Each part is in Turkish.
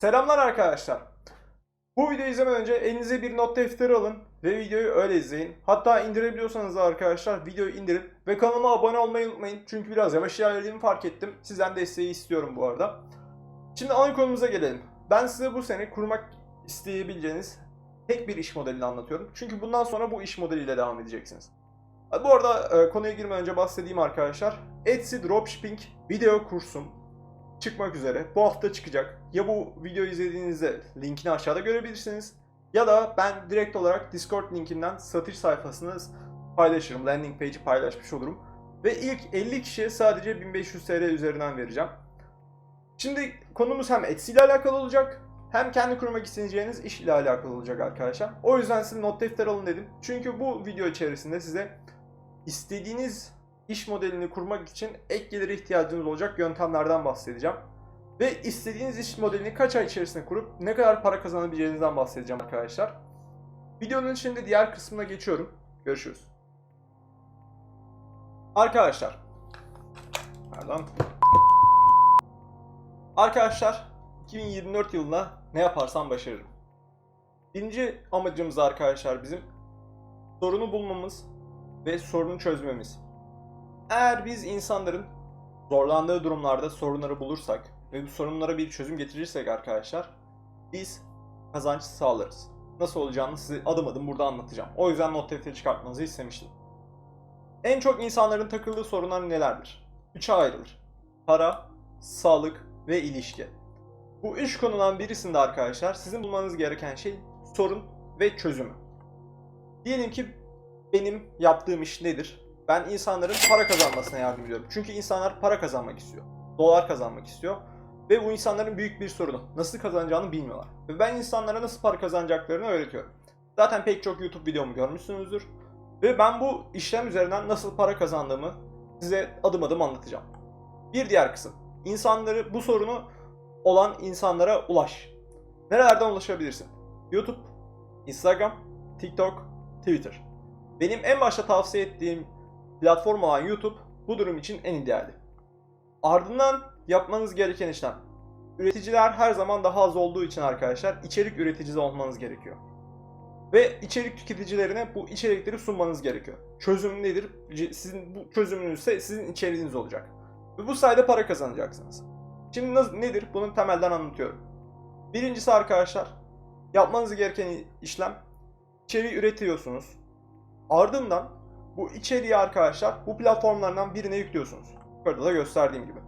Selamlar arkadaşlar. Bu videoyu izlemeden önce elinize bir not defteri alın ve videoyu öyle izleyin. Hatta indirebiliyorsanız da arkadaşlar videoyu indirin ve kanalıma abone olmayı unutmayın. Çünkü biraz yavaş ilerlediğimi fark ettim. Sizden desteği istiyorum bu arada. Şimdi ana konumuza gelelim. Ben size bu sene kurmak isteyebileceğiniz tek bir iş modelini anlatıyorum. Çünkü bundan sonra bu iş modeliyle devam edeceksiniz. Bu arada e, konuya girmeden önce bahsedeyim arkadaşlar. Etsy Dropshipping video kursum çıkmak üzere. Bu hafta çıkacak. Ya bu videoyu izlediğinizde linkini aşağıda görebilirsiniz. Ya da ben direkt olarak Discord linkinden satış sayfasını paylaşırım. Landing page'i paylaşmış olurum. Ve ilk 50 kişiye sadece 1500 TL üzerinden vereceğim. Şimdi konumuz hem Etsy ile alakalı olacak hem kendi kurmak isteyeceğiniz iş ile alakalı olacak arkadaşlar. O yüzden size not defter alın dedim. Çünkü bu video içerisinde size istediğiniz iş modelini kurmak için ek gelire ihtiyacınız olacak yöntemlerden bahsedeceğim. Ve istediğiniz iş modelini kaç ay içerisinde kurup ne kadar para kazanabileceğinizden bahsedeceğim arkadaşlar. Videonun şimdi diğer kısmına geçiyorum. Görüşürüz. Arkadaşlar. Pardon. Arkadaşlar 2024 yılına ne yaparsam başarırım. Birinci amacımız arkadaşlar bizim sorunu bulmamız ve sorunu çözmemiz. Eğer biz insanların zorlandığı durumlarda sorunları bulursak ve bu sorunlara bir çözüm getirirsek arkadaşlar biz kazanç sağlarız. Nasıl olacağını size adım adım burada anlatacağım. O yüzden not defteri çıkartmanızı istemiştim. En çok insanların takıldığı sorunlar nelerdir? Üçe ayrılır. Para, sağlık ve ilişki. Bu üç konudan birisinde arkadaşlar sizin bulmanız gereken şey sorun ve çözümü. Diyelim ki benim yaptığım iş nedir? Ben insanların para kazanmasına yardım ediyorum. Çünkü insanlar para kazanmak istiyor. Dolar kazanmak istiyor. Ve bu insanların büyük bir sorunu. Nasıl kazanacağını bilmiyorlar. Ve ben insanlara nasıl para kazanacaklarını öğretiyorum. Zaten pek çok YouTube videomu görmüşsünüzdür. Ve ben bu işlem üzerinden nasıl para kazandığımı size adım adım anlatacağım. Bir diğer kısım. İnsanları bu sorunu olan insanlara ulaş. Nerelerden ulaşabilirsin? YouTube, Instagram, TikTok, Twitter. Benim en başta tavsiye ettiğim platform olan YouTube bu durum için en ideali. Ardından yapmanız gereken işlem. Üreticiler her zaman daha az olduğu için arkadaşlar içerik üreticisi olmanız gerekiyor. Ve içerik tüketicilerine bu içerikleri sunmanız gerekiyor. Çözüm nedir? Sizin bu çözümünüz ise sizin içeriğiniz olacak. Ve bu sayede para kazanacaksınız. Şimdi nasıl, nedir? Bunu temelden anlatıyorum. Birincisi arkadaşlar, yapmanız gereken işlem içeriği üretiyorsunuz. Ardından bu içeriği arkadaşlar bu platformlardan birine yüklüyorsunuz. Yukarıda da gösterdiğim gibi.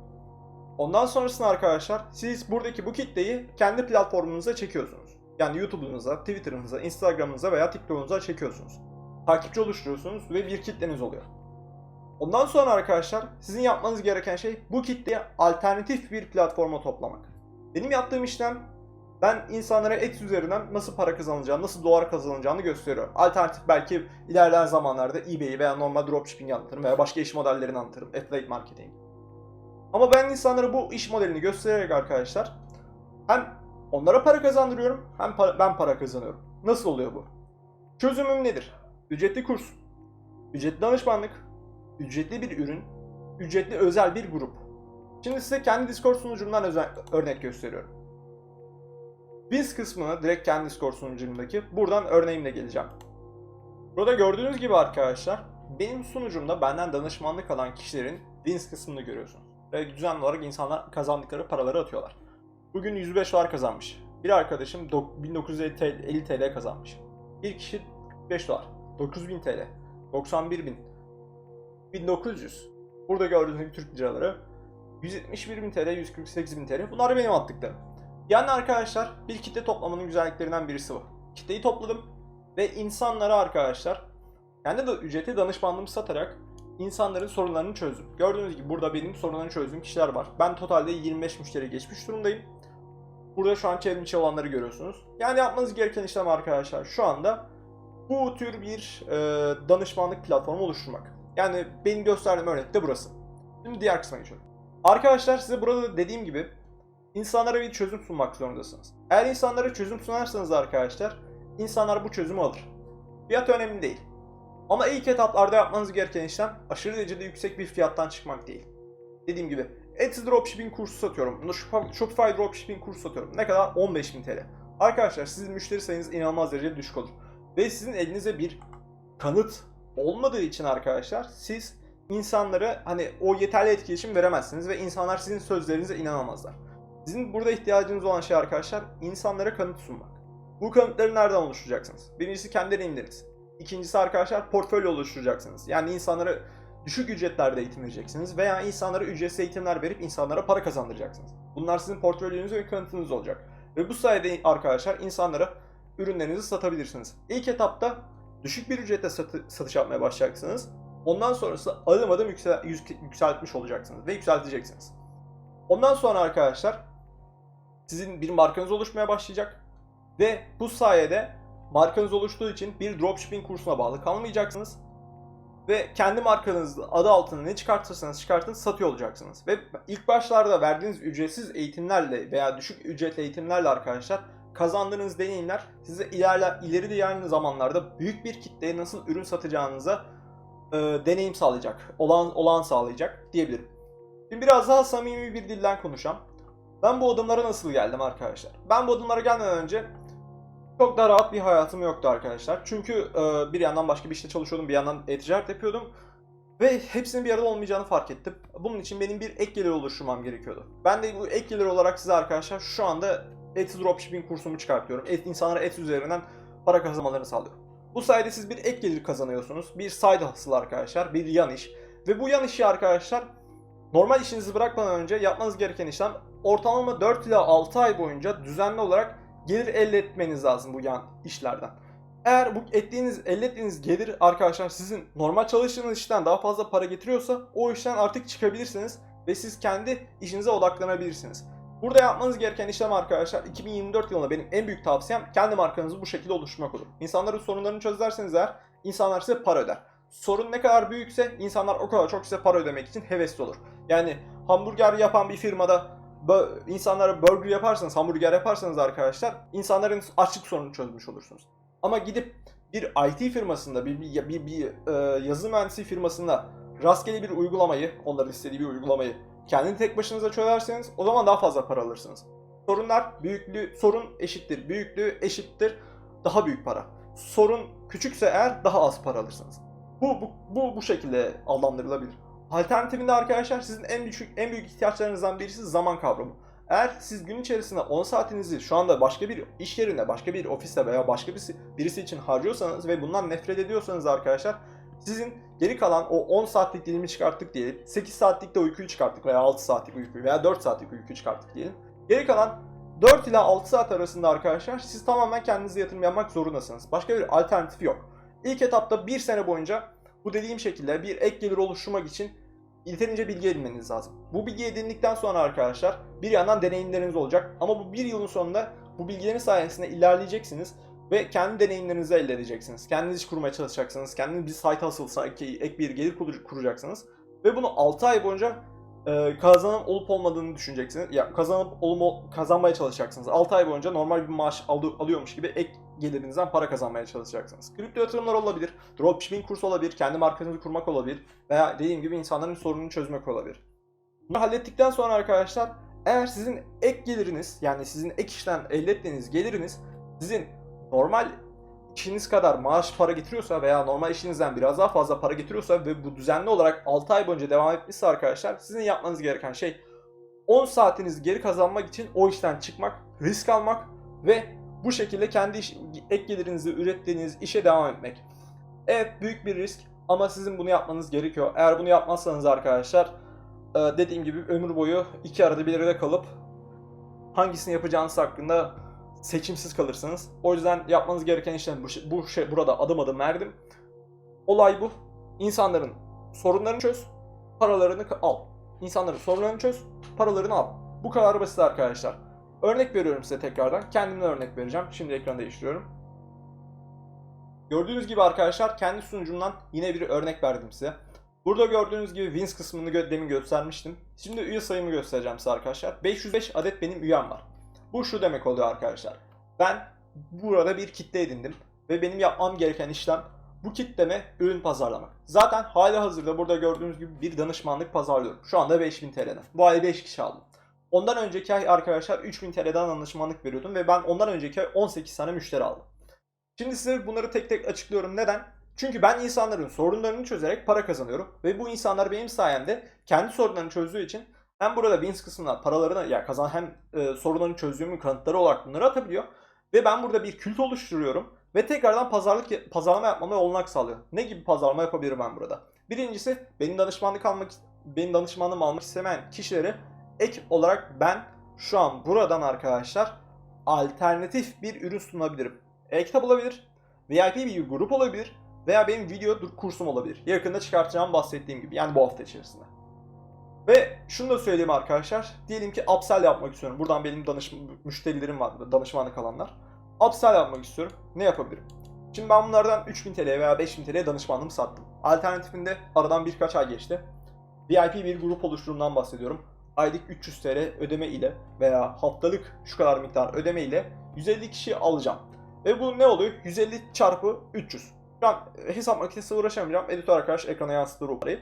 Ondan sonrasında arkadaşlar siz buradaki bu kitleyi kendi platformunuza çekiyorsunuz. Yani YouTube'unuza, Twitter'ınıza, Instagram'ınıza veya TikTok'unuza çekiyorsunuz. Takipçi oluşturuyorsunuz ve bir kitleniz oluyor. Ondan sonra arkadaşlar sizin yapmanız gereken şey bu kitleyi alternatif bir platforma toplamak. Benim yaptığım işlem ben insanlara et üzerinden nasıl para kazanılacağını, nasıl dolar kazanılacağını gösteriyorum. Alternatif belki ilerleyen zamanlarda eBay'i veya normal dropshipping anlatırım veya başka iş modellerini anlatırım. Affiliate marketing. Ama ben insanlara bu iş modelini göstererek arkadaşlar hem onlara para kazandırıyorum hem para- ben para kazanıyorum. Nasıl oluyor bu? Çözümüm nedir? Ücretli kurs, ücretli danışmanlık, ücretli bir ürün, ücretli özel bir grup. Şimdi size kendi Discord sunucumdan örnek gösteriyorum. Biz kısmına direkt kendi Discord sunucumdaki buradan örneğimle geleceğim. Burada gördüğünüz gibi arkadaşlar benim sunucumda benden danışmanlık alan kişilerin Wins kısmını görüyorsunuz. Ve düzenli olarak insanlar kazandıkları paraları atıyorlar. Bugün 105 dolar kazanmış. Bir arkadaşım dok- 1950 TL, 50 TL kazanmış. Bir kişi 5 dolar. 9000 TL. 91 bin. 1900. Burada gördüğünüz gibi Türk liraları. 171 bin TL, 148 bin TL. Bunlar benim attıklarım. Yani arkadaşlar bir kitle toplamanın güzelliklerinden birisi bu. Kitleyi topladım ve insanlara arkadaşlar kendi de ücretli danışmanlığımı satarak insanların sorunlarını çözdüm. Gördüğünüz gibi burada benim sorunlarını çözdüğüm kişiler var. Ben totalde 25 müşteri geçmiş durumdayım. Burada şu an çevrim içi olanları görüyorsunuz. Yani yapmanız gereken işlem arkadaşlar şu anda bu tür bir e, danışmanlık platformu oluşturmak. Yani benim gösterdiğim örnek de burası. Şimdi diğer kısma geçiyorum. Arkadaşlar size burada da dediğim gibi insanlara bir çözüm sunmak zorundasınız. Eğer insanlara çözüm sunarsanız arkadaşlar, insanlar bu çözümü alır. Fiyat önemli değil. Ama ilk etaplarda yapmanız gereken işlem aşırı derecede yüksek bir fiyattan çıkmak değil. Dediğim gibi Etsy Dropshipping kursu satıyorum. Shop- Shopify Dropshipping kursu satıyorum. Ne kadar? 15.000 TL. Arkadaşlar sizin müşteri sayınız inanılmaz derecede düşük olur. Ve sizin elinize bir kanıt olmadığı için arkadaşlar siz insanlara hani o yeterli etkileşim veremezsiniz ve insanlar sizin sözlerinize inanamazlar. Sizin burada ihtiyacınız olan şey arkadaşlar insanlara kanıt sunmak. Bu kanıtları nereden oluşturacaksınız? Birincisi kendi deneyimleriniz. İkincisi arkadaşlar portfolyo oluşturacaksınız. Yani insanlara düşük ücretlerde eğitim vereceksiniz veya insanlara ücretsiz eğitimler verip insanlara para kazandıracaksınız. Bunlar sizin portfolyonuz ve kanıtınız olacak. Ve bu sayede arkadaşlar insanlara ürünlerinizi satabilirsiniz. İlk etapta düşük bir ücretle satı- satış yapmaya başlayacaksınız. Ondan sonrası adım adım yüksel- yükseltmiş olacaksınız ve yükselteceksiniz. Ondan sonra arkadaşlar sizin bir markanız oluşmaya başlayacak ve bu sayede markanız oluştuğu için bir dropshipping kursuna bağlı kalmayacaksınız ve kendi markanız adı altında ne çıkartırsanız çıkartın satıyor olacaksınız. Ve ilk başlarda verdiğiniz ücretsiz eğitimlerle veya düşük ücretli eğitimlerle arkadaşlar kazandığınız deneyimler size ilerle, ileri diğer zamanlarda büyük bir kitleye nasıl ürün satacağınıza e, deneyim sağlayacak, olan olan sağlayacak diyebilirim. Şimdi biraz daha samimi bir dilden konuşacağım. Ben bu adımlara nasıl geldim arkadaşlar? Ben bu adımlara gelmeden önce çok da rahat bir hayatım yoktu arkadaşlar. Çünkü e, bir yandan başka bir işte çalışıyordum, bir yandan e-ticaret yapıyordum. Ve hepsinin bir arada olmayacağını fark ettim. Bunun için benim bir ek gelir oluşturmam gerekiyordu. Ben de bu ek gelir olarak size arkadaşlar şu anda Etsy Dropshipping kursumu çıkartıyorum. Et, insanlara et üzerinden para kazanmalarını sağlıyorum. Bu sayede siz bir ek gelir kazanıyorsunuz. Bir side hustle arkadaşlar, bir yan iş. Ve bu yan işi arkadaşlar normal işinizi bırakmadan önce yapmanız gereken işlem ortalama 4 ila 6 ay boyunca düzenli olarak gelir elde etmeniz lazım bu yan işlerden. Eğer bu ettiğiniz, elde ettiğiniz gelir arkadaşlar sizin normal çalıştığınız işten daha fazla para getiriyorsa o işten artık çıkabilirsiniz ve siz kendi işinize odaklanabilirsiniz. Burada yapmanız gereken işlem arkadaşlar 2024 yılında benim en büyük tavsiyem kendi markanızı bu şekilde oluşturmak olur. İnsanların sorunlarını çözerseniz eğer insanlar size para öder. Sorun ne kadar büyükse insanlar o kadar çok size para ödemek için hevesli olur. Yani hamburger yapan bir firmada insanlara burger yaparsanız, hamburger yaparsanız arkadaşlar insanların açlık sorununu çözmüş olursunuz. Ama gidip bir IT firmasında, bir, bir, bir, bir e, yazılım mühendisi firmasında rastgele bir uygulamayı, onların istediği bir uygulamayı kendi tek başınıza çözerseniz o zaman daha fazla para alırsınız. Sorunlar büyüklüğü, sorun eşittir, büyüklüğü eşittir, daha büyük para. Sorun küçükse eğer daha az para alırsınız. Bu bu bu, bu şekilde adlandırılabilir. Alternatifinde arkadaşlar sizin en büyük en büyük ihtiyaçlarınızdan birisi zaman kavramı. Eğer siz gün içerisinde 10 saatinizi şu anda başka bir iş yerinde, başka bir ofiste veya başka birisi, birisi için harcıyorsanız ve bundan nefret ediyorsanız arkadaşlar sizin geri kalan o 10 saatlik dilimi çıkarttık diyelim. 8 saatlik de uykuyu çıkarttık veya 6 saatlik uykuyu veya 4 saatlik uykuyu çıkarttık diyelim. Geri kalan 4 ila 6 saat arasında arkadaşlar siz tamamen kendinize yatırım yapmak zorundasınız. Başka bir alternatif yok. İlk etapta 1 sene boyunca bu dediğim şekilde bir ek gelir oluşturmak için yeterince bilgi edinmeniz lazım. Bu bilgi edindikten sonra arkadaşlar bir yandan deneyimleriniz olacak ama bu bir yılın sonunda bu bilgilerin sayesinde ilerleyeceksiniz ve kendi deneyimlerinizi elde edeceksiniz. Kendiniz iş kurmaya çalışacaksınız. Kendiniz bir site hustle, ek bir gelir kur- kuracaksınız. Ve bunu 6 ay boyunca e, kazanım olup olmadığını düşüneceksiniz. Ya kazanıp olup kazanmaya çalışacaksınız. 6 ay boyunca normal bir maaş al- alıyormuş gibi ek gelirinizden para kazanmaya çalışacaksınız. Kripto yatırımlar olabilir, dropshipping kursu olabilir, kendi markanızı kurmak olabilir veya dediğim gibi insanların sorununu çözmek olabilir. Bunu hallettikten sonra arkadaşlar eğer sizin ek geliriniz yani sizin ek işten elde ettiğiniz geliriniz sizin normal işiniz kadar maaş para getiriyorsa veya normal işinizden biraz daha fazla para getiriyorsa ve bu düzenli olarak 6 ay boyunca devam etmişse arkadaşlar sizin yapmanız gereken şey 10 saatinizi geri kazanmak için o işten çıkmak, risk almak ve bu şekilde kendi iş, ek gelirinizi ürettiğiniz işe devam etmek. Evet büyük bir risk ama sizin bunu yapmanız gerekiyor. Eğer bunu yapmazsanız arkadaşlar e, dediğim gibi ömür boyu iki arada bir arada kalıp hangisini yapacağınız hakkında seçimsiz kalırsınız. O yüzden yapmanız gereken işlem bu, bu şey burada adım adım verdim. Olay bu. İnsanların sorunlarını çöz, paralarını al. İnsanların sorunlarını çöz, paralarını al. Bu kadar basit arkadaşlar. Örnek veriyorum size tekrardan. Kendimden örnek vereceğim. Şimdi ekranı değiştiriyorum. Gördüğünüz gibi arkadaşlar kendi sunucumdan yine bir örnek verdim size. Burada gördüğünüz gibi Wins kısmını gö- demin göstermiştim. Şimdi üye sayımı göstereceğim size arkadaşlar. 505 adet benim üyem var. Bu şu demek oluyor arkadaşlar. Ben burada bir kitle edindim ve benim yapmam gereken işlem bu kitleme ürün pazarlamak. Zaten hali hazırda burada gördüğünüz gibi bir danışmanlık pazarlıyorum. Şu anda 5000 TL'den. Bu ay 5 kişi aldım. Ondan önceki ay arkadaşlar 3000 TL'den danışmanlık veriyordum ve ben ondan önceki ay 18 tane müşteri aldım. Şimdi size bunları tek tek açıklıyorum. Neden? Çünkü ben insanların sorunlarını çözerek para kazanıyorum ve bu insanlar benim sayemde kendi sorunlarını çözdüğü için hem burada wins kısmına paralarını ya kazan hem e, sorunlarını çözdüğümün kanıtları olarak bunları atabiliyor ve ben burada bir kült oluşturuyorum ve tekrardan pazarlık pazarlama yapmama olanak sağlıyor. Ne gibi pazarlama yapabilirim ben burada? Birincisi benim danışmanlık almak benim danışmanlığımı almak istemeyen kişileri ek olarak ben şu an buradan arkadaşlar alternatif bir ürün sunabilirim. E-kitap olabilir, VIP bir grup olabilir veya benim video kursum olabilir. Yakında çıkartacağım bahsettiğim gibi yani bu hafta içerisinde. Ve şunu da söyleyeyim arkadaşlar. Diyelim ki upsell yapmak istiyorum. Buradan benim danış müşterilerim var danışmanlık alanlar. Upsell yapmak istiyorum. Ne yapabilirim? Şimdi ben bunlardan 3000 TL veya 5000 TL danışmanlığımı sattım. Alternatifinde aradan birkaç ay geçti. VIP bir grup oluşturumdan bahsediyorum. Aylık 300 TL ödeme ile veya haftalık şu kadar miktar ödeme ile 150 kişi alacağım. Ve bu ne oluyor? 150 çarpı 300. Şu an hesap makinesiyle uğraşamayacağım. Editör arkadaş ekrana yansıtır o parayı.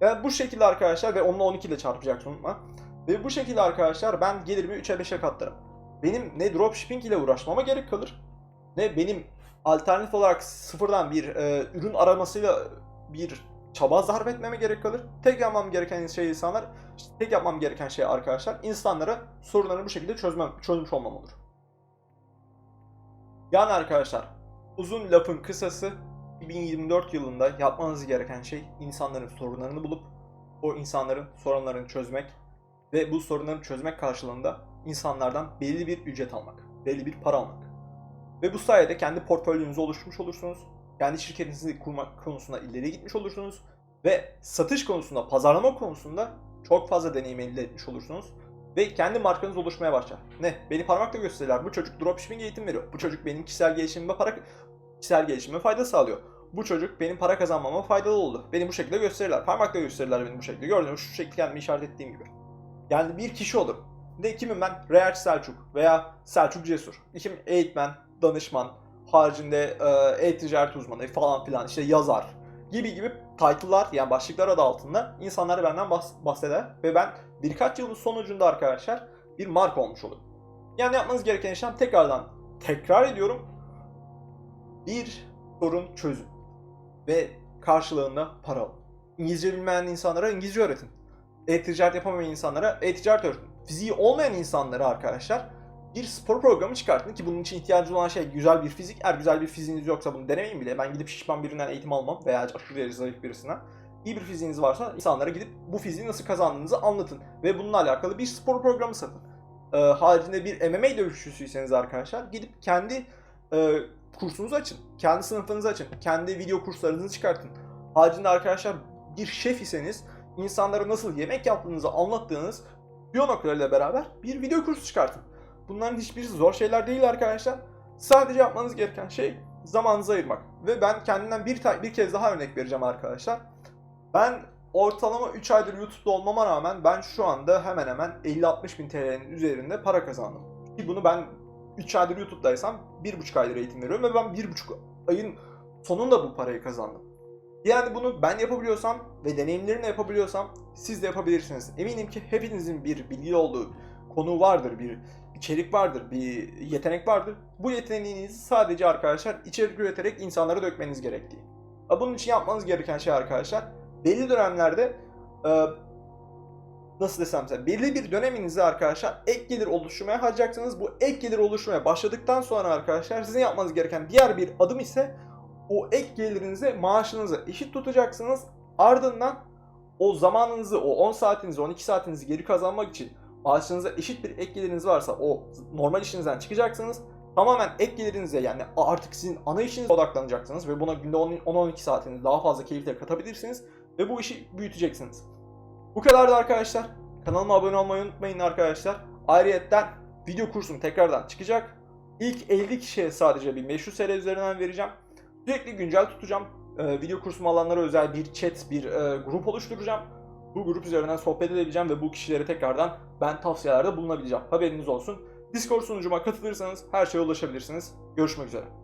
Yani bu şekilde arkadaşlar ve onunla 12 ile çarpacaksın unutma. Ve bu şekilde arkadaşlar ben gelirimi 3'e 5'e katlarım. Benim ne dropshipping ile uğraşmama gerek kalır. Ne benim alternatif olarak sıfırdan bir e, ürün aramasıyla bir çaba sarf etmeme gerek kalır. Tek yapmam gereken şey insanlar, işte tek yapmam gereken şey arkadaşlar insanlara sorunlarını bu şekilde çözmem, çözmüş olmam olur. Yani arkadaşlar uzun lafın kısası 2024 yılında yapmanız gereken şey insanların sorunlarını bulup o insanların sorunlarını çözmek ve bu sorunları çözmek karşılığında insanlardan belli bir ücret almak, belli bir para almak. Ve bu sayede kendi portföyünüzü oluşturmuş olursunuz. Kendi şirketinizi kurmak konusunda ileri gitmiş olursunuz. Ve satış konusunda, pazarlama konusunda çok fazla deneyim elde etmiş olursunuz. Ve kendi markanız oluşmaya başlar. Ne? Beni parmakla gösterirler. Bu çocuk dropshipping eğitim veriyor. Bu çocuk benim kişisel gelişimime para kişisel gelişime fayda sağlıyor. Bu çocuk benim para kazanmama faydalı oldu. Beni bu şekilde gösterirler. Parmakla gösterirler beni bu şekilde. Gördüğünüz şu şekilde kendimi işaret ettiğim gibi. Yani bir kişi olur. De kimim ben? Reaç Selçuk veya Selçuk Cesur. Kim eğitmen, danışman, haricinde e, e-ticaret uzmanı falan filan işte yazar gibi gibi title'lar yani başlıklar adı altında insanlar benden bahs- bahseder ve ben birkaç yılın sonucunda arkadaşlar bir marka olmuş olurum. Yani yapmanız gereken işlem tekrardan tekrar ediyorum bir sorun çözün ve karşılığında para alın. İngilizce bilmeyen insanlara İngilizce öğretin. E-ticaret yapamayan insanlara e-ticaret öğretin. Fiziği olmayan insanlara arkadaşlar bir spor programı çıkartın ki bunun için ihtiyacı olan şey güzel bir fizik. Eğer güzel bir fiziğiniz yoksa bunu denemeyin bile. Ben gidip şişman birinden eğitim almam veya aşırı derecede zayıf birisinden. İyi bir fiziğiniz varsa insanlara gidip bu fiziği nasıl kazandığınızı anlatın. Ve bununla alakalı bir spor programı satın. Ee, haricinde bir MMA dövüşçüsüyseniz arkadaşlar gidip kendi e, kursunuzu açın. Kendi sınıfınızı açın. Kendi video kurslarınızı çıkartın. Haricinde arkadaşlar bir şef iseniz insanlara nasıl yemek yaptığınızı anlattığınız noktalarıyla beraber bir video kursu çıkartın. Bunların hiçbirisi zor şeyler değil arkadaşlar. Sadece yapmanız gereken şey zamanınızı ayırmak. Ve ben kendimden bir, bir kez daha örnek vereceğim arkadaşlar. Ben ortalama 3 aydır YouTube'da olmama rağmen ben şu anda hemen hemen 50-60 bin TL'nin üzerinde para kazandım. Ki bunu ben 3 aydır YouTube'daysam 1,5 aydır eğitim veriyorum ve ben 1,5 ayın sonunda bu parayı kazandım. Yani bunu ben yapabiliyorsam ve deneyimlerimle yapabiliyorsam siz de yapabilirsiniz. Eminim ki hepinizin bir bilgi olduğu konu vardır, bir içerik vardır, bir yetenek vardır. Bu yeteneğinizi sadece arkadaşlar içerik üreterek insanlara dökmeniz gerektiği. Bunun için yapmanız gereken şey arkadaşlar belli dönemlerde e, nasıl desem size belli bir döneminizde arkadaşlar ek gelir oluşturmaya harcayacaksınız. Bu ek gelir oluşturmaya başladıktan sonra arkadaşlar sizin yapmanız gereken diğer bir adım ise o ek gelirinize maaşınızı eşit tutacaksınız. Ardından o zamanınızı, o 10 saatinizi, 12 saatinizi geri kazanmak için maaşınıza eşit bir ek geliriniz varsa o normal işinizden çıkacaksınız. Tamamen ek gelirinize yani artık sizin ana işinize odaklanacaksınız ve buna günde 10-12 saatiniz daha fazla keyifle katabilirsiniz ve bu işi büyüteceksiniz. Bu kadardı arkadaşlar. Kanalıma abone olmayı unutmayın arkadaşlar. Ayrıyetten video kursum tekrardan çıkacak. İlk 50 kişiye sadece bir 500 TL üzerinden vereceğim. Sürekli güncel tutacağım. Ee, video kursum alanlara özel bir chat, bir e, grup oluşturacağım. Bu grup üzerinden sohbet edebileceğim ve bu kişilere tekrardan ben tavsiyelerde bulunabileceğim. Haberiniz olsun. Discord sunucuma katılırsanız her şeye ulaşabilirsiniz. Görüşmek üzere.